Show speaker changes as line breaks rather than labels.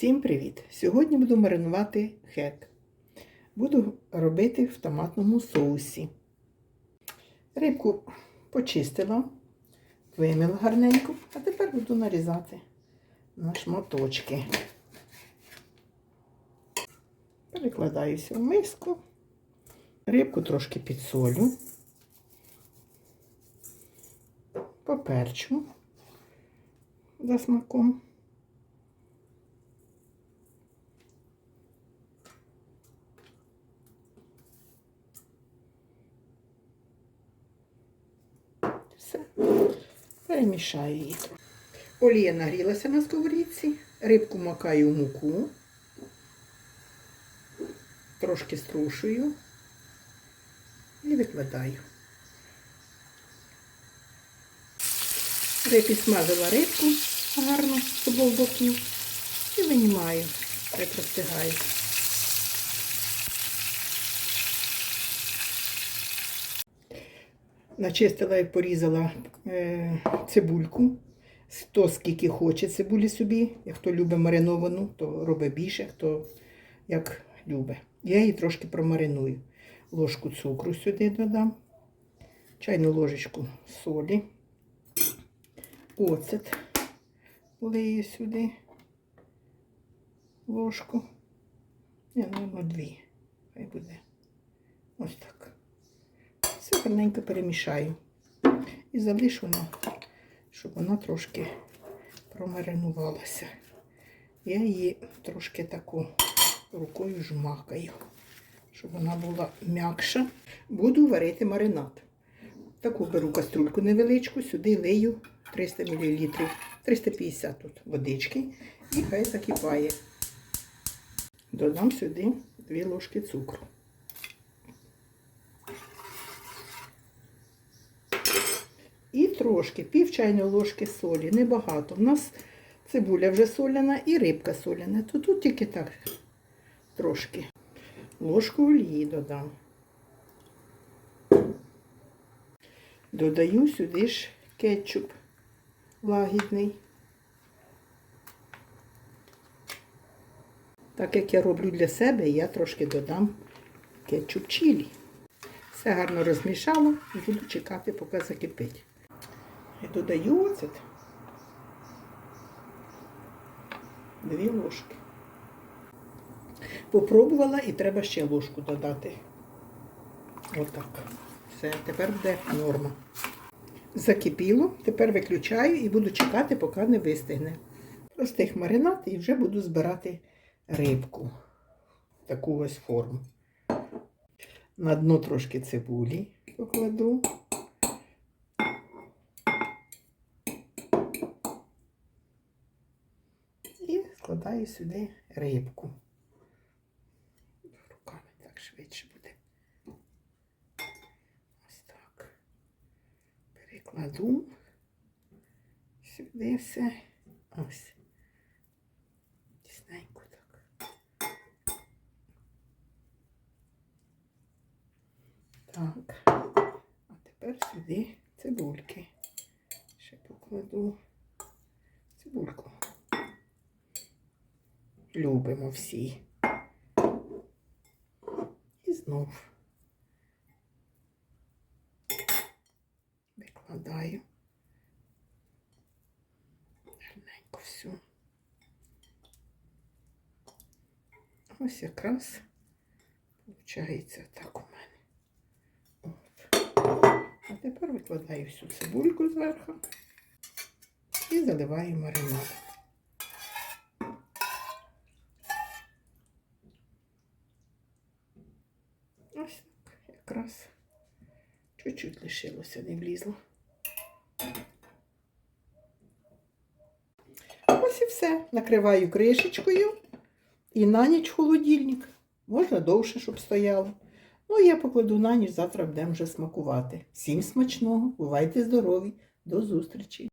Всім привіт! Сьогодні буду маринувати хек. Буду робити в томатному соусі. Рибку почистила, вимила гарненько, а тепер буду нарізати на шматочки. Перекладаюся в миску. Рибку трошки підсолю, поперчу за смаком. Все. Перемішаю її. Олія нагрілася на сковорідці, рибку макаю в муку, трошки струшую і викладаю. Вже підсмажила рибку гарно з обох боків і винімаю, хай простигає. Начистила і порізала е, цибульку. Хто скільки хоче цибулі собі. Хто любить мариновану, то робить більше, хто як любить. Я її трошки промариную. Ложку цукру сюди додам, чайну ложечку солі, оцет влию сюди ложку. Я, мабуть, дві. Хай буде. Ось так. Гарненько перемішаю. І залишу на, щоб вона трошки промаринувалася. Я її трошки таку рукою жмакаю, щоб вона була м'якша. Буду варити маринад. Таку беру каструльку невеличку, сюди лию 300 мл, 350 тут водички і хай закипає. Додам сюди 2 ложки цукру. Трошки, пів чайної ложки солі, небагато. У нас цибуля вже соляна і рибка соляна, то тут тільки так трошки. Ложку олії додам. Додаю сюди ж кетчуп лагідний. Так як я роблю для себе, я трошки додам кетчуп чилі. Все гарно розмішала і буду чекати, поки закипить. І додаю оцет. Дві ложки. Попробувала і треба ще ложку додати. Отак. Все, тепер буде норма. Закипіло, тепер виключаю і буду чекати, поки не вистигне. Простих маринад і вже буду збирати рибку. Таку ось форму. На дно трошки цибулі покладу. І складаю сюди рибку. Руками так швидше буде. Ось так. Перекладу сюди все. Ось. Тісненько так. Так. А тепер сюди цибульки. Ще покладу цибульку. Любимо всі. І знов викладаю гарненько всю. Ось якраз виходить так у мене. От. А тепер викладаю всю цибульку зверху і заливаю маринад. Ось так, якраз чуть-чуть лишилося, не влізло. Ось і все. Накриваю кришечкою і на ніч холодильник. Можна довше, щоб стояло. Ну, я покладу на ніч, завтра будемо вже смакувати. Всім смачного, бувайте здорові, до зустрічі!